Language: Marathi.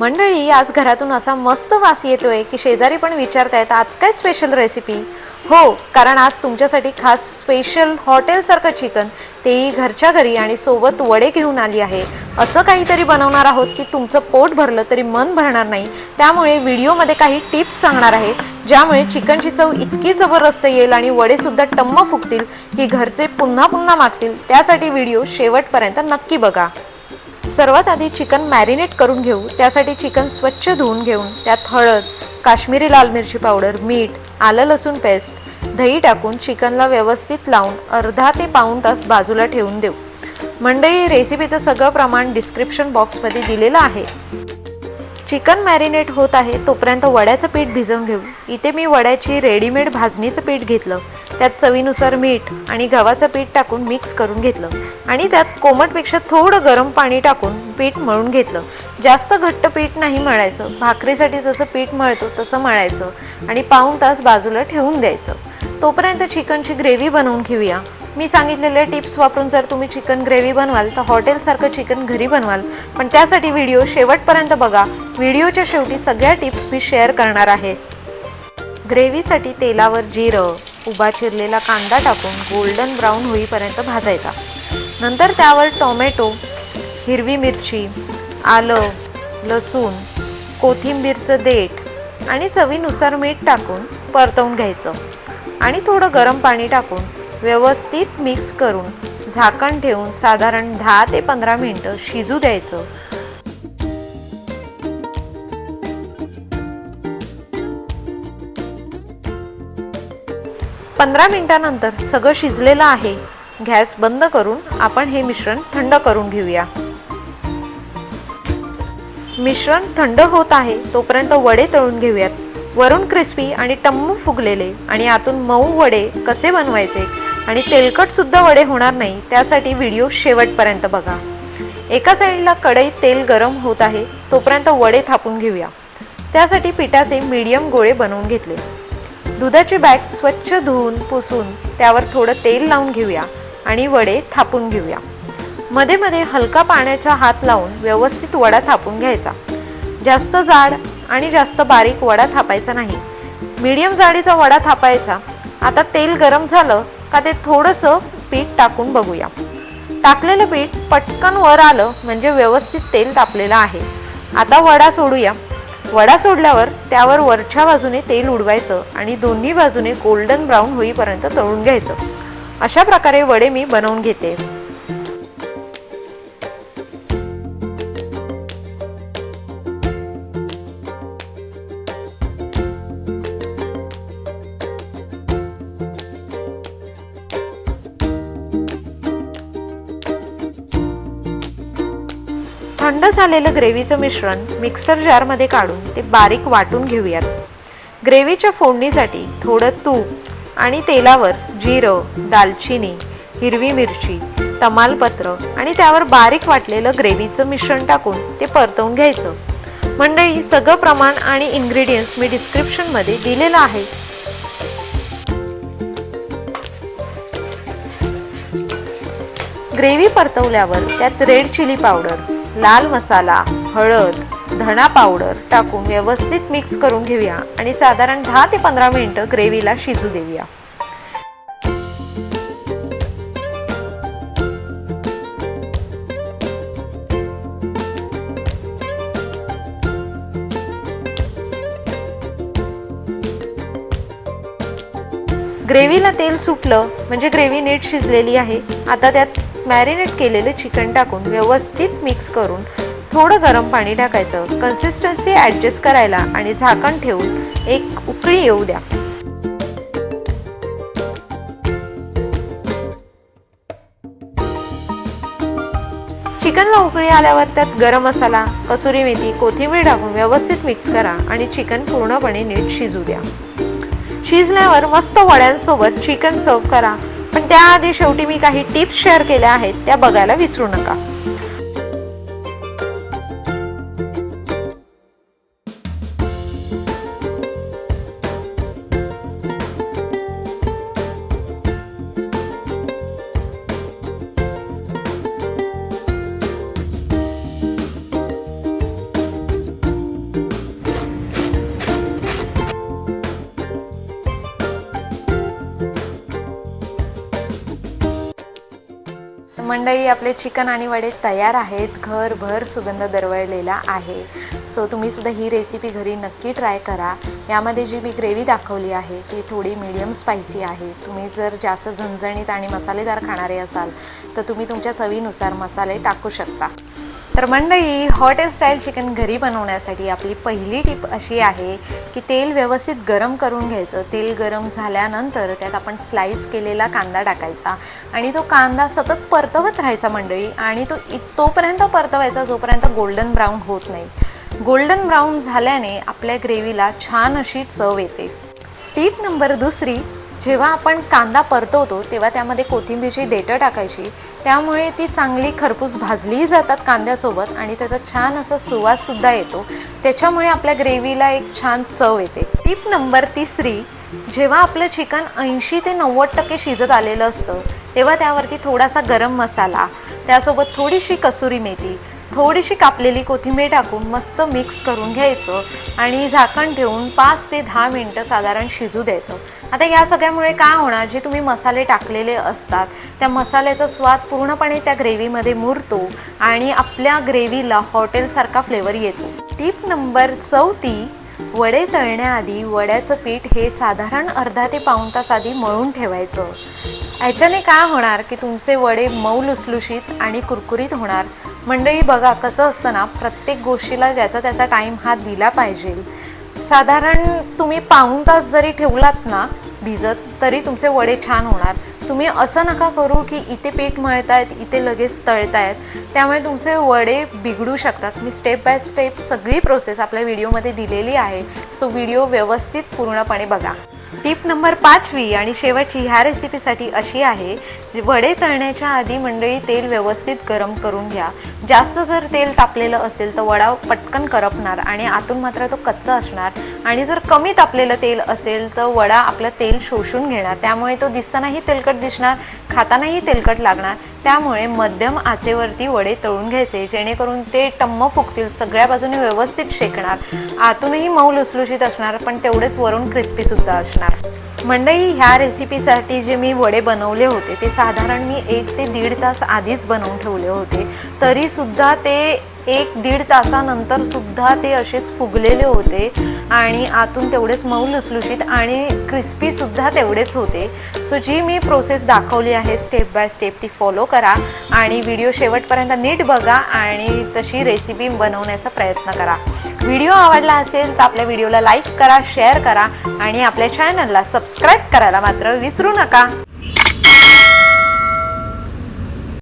मंडळी आज घरातून असा मस्त वास येतोय की शेजारी पण विचारतायत आज काय स्पेशल रेसिपी हो कारण आज तुमच्यासाठी खास स्पेशल हॉटेलसारखं चिकन तेही घरच्या घरी आणि सोबत वडे घेऊन आली आहे. असं काहीतरी बनवणार आहोत की तुमचं पोट भरलं तरी मन भरणार नाही. त्यामुळे व्हिडिओमध्ये काही टिप्स सांगणार आहे ज्यामुळे चिकनची चव इतकी जबरदस्त येईल आणि वडे सुद्धा टम्म फुगतील की घरचे पुन्हा पुन्हा मागतील. त्यासाठी व्हिडिओ शेवटपर्यंत नक्की बघा. सर्वात आधी चिकन मॅरिनेट करून घेऊ त्यासाठी चिकन स्वच्छ धुवून घेऊन त्यात हळद काश्मीरी लाल मिरची पावडर मीठ आलं लसूण पेस्ट दही टाकून चिकनला व्यवस्थित लावून अर्धा ते पाऊण तास बाजूला ठेवून देऊ. मंडळी रेसिपीचं सगळं प्रमाण डिस्क्रिप्शन बॉक्समध्ये दिलेलं आहे. चिकन मॅरिनेट होत आहे तोपर्यंत वड्याचं पीठ भिजवून घेऊ. इथे मी वड्याची रेडीमेड भाजणीचं पीठ घेतलं. त्यात चवीनुसार मीठ आणि गव्हाचं पीठ टाकून मिक्स करून घेतलं. आणि त्यात कोमटपेक्षा थोडं गरम पाणी टाकून पीठ मळून घेतलं. जास्त घट्ट पीठ नाही मळायचं. भाकरीसाठी जसं पीठ मळतो तसं मळायचं. आणि पाऊण तास बाजूला ठेवून द्यायचं. तोपर्यंत चिकनची ग्रेव्ही बनवून घेऊया. मी सांगितलेल्या टिप्स वापरून जर तुम्ही चिकन ग्रेव्ही बनवाल तर हॉटेलसारखं चिकन घरी बनवाल. पण त्यासाठी व्हिडिओ शेवटपर्यंत बघा. व्हिडिओच्या शेवटी सगळ्या टिप्स मी शेअर करणार आहे. ग्रेव्हीसाठी तेलावर जिरं उभा चिरलेला कांदा टाकून गोल्डन ब्राऊन होईपर्यंत भाजायचा. नंतर त्यावर टोमॅटो हिरवी मिरची आलं लसूण कोथिंबीरचं देठ आणि चवीनुसार मीठ टाकून परतवून घ्यायचं. आणि थोडं गरम पाणी टाकून व्यवस्थित मिक्स करून झाकण ठेवून साधारण दहा ते पंधरा मिनटं शिजू द्यायचं. पंधरा मिनिटानंतर सगळं शिजलेलं आहे. गॅस बंद करून आपण हे मिश्रण थंड करून घेऊया. मिश्रण थंड होत आहे तोपर्यंत वडे तळून घेऊयात. वरून क्रिस्पी आणि टम्मू फुगलेले आणि आतून मऊ वडे कसे बनवायचे आणि तेलकटसुद्धा वडे होणार नाही त्यासाठी व्हिडिओ शेवटपर्यंत बघा. एका साईडला कढईत तेल गरम होत आहे तोपर्यंत वडे थापून घेऊया. त्यासाठी पिठाचे मीडियम गोळे बनवून घेतले. दुधाची बॅग स्वच्छ धुवून पुसून त्यावर थोडं तेल लावून घेऊया आणि वडे थापून घेऊया. मध्ये मध्ये हलका पाण्याचा हात लावून व्यवस्थित वडा थापून घ्यायचा. जास्त जाड आणि जास्त बारीक वडा थापायचा नाही. मीडियम जाडीचा वडा थापायचा. आता तेल गरम झालं का ते थोडंसं पीठ टाकून बघूया. टाकलेलं पीठ पटकन वर आलं म्हणजे व्यवस्थित तेल तापलेलं आहे. आता वडा सोडूया. वडा सोडल्यावर त्यावर वरच्या बाजूने तेल उडवायचं आणि दोन्ही बाजूने गोल्डन ब्राऊन होईपर्यंत तळून घ्यायचं. अशा प्रकारे वडे मी बनवून घेते. थंड झालेलं ग्रेव्हीचं मिश्रण मिक्सर जारमध्ये काढून ते बारीक वाटून घेऊयात. ग्रेव्हीच्या फोडणीसाठी थोडं तूप आणि तेलावर जिरं दालचिनी हिरवी मिरची तमालपत्र आणि त्यावर बारीक वाटलेलं ग्रेव्हीचं मिश्रण टाकून ते परतवून घ्यायचं. मंडळी सगळं प्रमाण आणि इन्ग्रेडियंट्स मी डिस्क्रिप्शनमध्ये दिलेलं आहे. ग्रेव्ही परतवल्यावर त्यात रेड चिली पावडर लाल मसाला हळद धणा पावडर टाकून व्यवस्थित मिक्स करून घेऊया आणि साधारण दहा ते पंधरा मिनिटं ग्रेव्हीला शिजू देऊया. ग्रेव्हीला तेल सुटलं म्हणजे ग्रेव्ही नीट शिजलेली आहे आता त्यात मॅरिनेट केलेले चिकन टाकून व्यवस्थित मिक्स करून थोडं गरम पाणी टाकायचं. कन्सिस्टन्सी ॲडजस्ट करायला आणि झाकण ठेवून एक उकळी येऊ द्या. चिकनला उकळी आल्यावर त्यात गरम मसाला कसुरी मेथी कोथिंबीर टाकून व्यवस्थित मिक्स करा आणि चिकन पूर्णपणे नीट शिजू द्या. शिजल्यावर मस्त वड्यांसोबत चिकन सर्व करा. पण त्याआधी शेवटी मी काही टिप्स शेअर केल्या आहेत त्या बघायला विसरू नका. मंडळी आपले चिकन आणि वडे तयार आहेत. घरभर सुगंध दरवळलेला आहे. सो तुम्ही सुद्धा ही रेसिपी घरी नक्की ट्राय करा. यामध्ये जी मी ग्रेव्ही दाखवली आहे ती थोडी मीडियम स्पायसी आहे. तुम्ही जर जास्त झणझणीत आणि मसालेदार खाणारे असाल तर तुम्ही तुमच्या चवीनुसार मसाले टाकू शकता. तर मंडळी हॉट अँड स्टाईल चिकन घरी बनवण्यासाठी आपली पहिली टीप अशी आहे की तेल व्यवस्थित गरम करून घ्यायचं. तेल गरम झाल्यानंतर त्यात आपण स्लाईस केलेला कांदा टाकायचा आणि तो कांदा सतत परतवत राहायचा मंडळी आणि तो इ तोपर्यंत परतवायचा जोपर्यंत गोल्डन ब्राऊन होत नाही. गोल्डन ब्राऊन झाल्याने आपल्या ग्रेव्हीला छान अशी चव येते. टीप नंबर दुसरी जेव्हा आपण कांदा परतवतो तेव्हा त्यामध्ये कोथिंबीरची देटं टाकायची. त्यामुळे ती चांगली खरपूस भाजलीही जातात कांद्यासोबत आणि त्याचा छान असा सुवाससुद्धा येतो. त्याच्यामुळे आपल्या ग्रेव्हीला एक छान चव येते. टीप नंबर तिसरी जेव्हा आपलं चिकन ऐंशी ते नव्वद टक्के शिजत आलेलं असतं तेव्हा त्यावरती थोडासा गरम मसाला त्यासोबत थोडीशी कसुरी मेथी थोडीशी कापलेली कोथिंबीर टाकून मस्त मिक्स करून घ्यायचं आणि झाकण ठेवून पाच ते दहा मिनटं साधारण शिजू द्यायचं. आता या सगळ्यामुळे काय होणार? जे तुम्ही मसाले टाकलेले असतात त्या मसाल्याचा स्वाद पूर्णपणे त्या ग्रेव्हीमध्ये मुरतो आणि आपल्या ग्रेव्हीला हॉटेलसारखा फ्लेवर येतो. टीप नंबर चौथी वडे तळण्याआधी वड्याचं पीठ हे साधारण अर्धा ते पाऊण तास आधी मळून ठेवायचं. ह्याच्याने काय होणार की तुमचे वडे मऊ लुसलुशीत आणि कुरकुरीत होणार? मंडळी बघा कसं असतं ना प्रत्येक गोष्टीला ज्याचा त्याचा टाईम हा दिला पाहिजे. साधारण तुम्ही पाऊण तास जरी ठेवलात ना भिजत तरी तुमचे वडे छान होणार. तुम्ही असं नका करू की इथे पीठ मळतायत इथे लगेच तळतायत. त्यामुळे तुमचे वडे बिघडू शकतात. मी स्टेप बाय स्टेप सगळी प्रोसेस आपल्या व्हिडिओमध्ये दिलेली आहे. सो व्हिडिओ व्यवस्थित पूर्णपणे बघा. टीप नंबर पाचवी आणि शेवटची ह्या रेसिपीसाठी अशी आहे वडे तळण्याच्या आधी मंडळी तेल व्यवस्थित गरम करून घ्या. जास्त जर तेल तापलेलं असेल तर वडा पटकन करपणार आणि आतून मात्र तो कच्चा असणार. आणि जर कमी तापलेलं तेल असेल तर वडा आपलं तेल शोषून घेणार. त्यामुळे तो दिसतानाही तेलकट दिसणार खातानाही तेलकट लागणार. त्यामुळे मध्यम आचेवरती वडे तळून घ्यायचे जेणेकरून ते टम्म फुगतील सगळ्या बाजूने व्यवस्थित शेकणार. आतूनही मऊ लुसलुशीत असणार पण तेवढेच वरून क्रिस्पीसुद्धा असणार. मंडई ह्या रेसिपीसाठी जे मी वडे बनवले होते ते साधारण मी एक ते दीड तास आधीच बनवून ठेवले होते. तरीसुद्धा ते एक दीड तासानंतर सुद्धा ते असेच फुगलेले होते आणि आतून तेवढेच मऊ लुसलुशीत आणि क्रिस्पीसुद्धा तेवढेच होते. सो जी मी प्रोसेस दाखवली आहे स्टेप बाय स्टेप ती फॉलो करा आणि व्हिडिओ शेवटपर्यंत नीट बघा आणि तशी रेसिपी बनवण्याचा प्रयत्न करा. व्हिडिओ आवडला असेल तर आपल्या व्हिडिओला लाईक करा शेअर करा आणि आपल्या चॅनलला सबस्क्राईब करायला मात्र विसरू नका.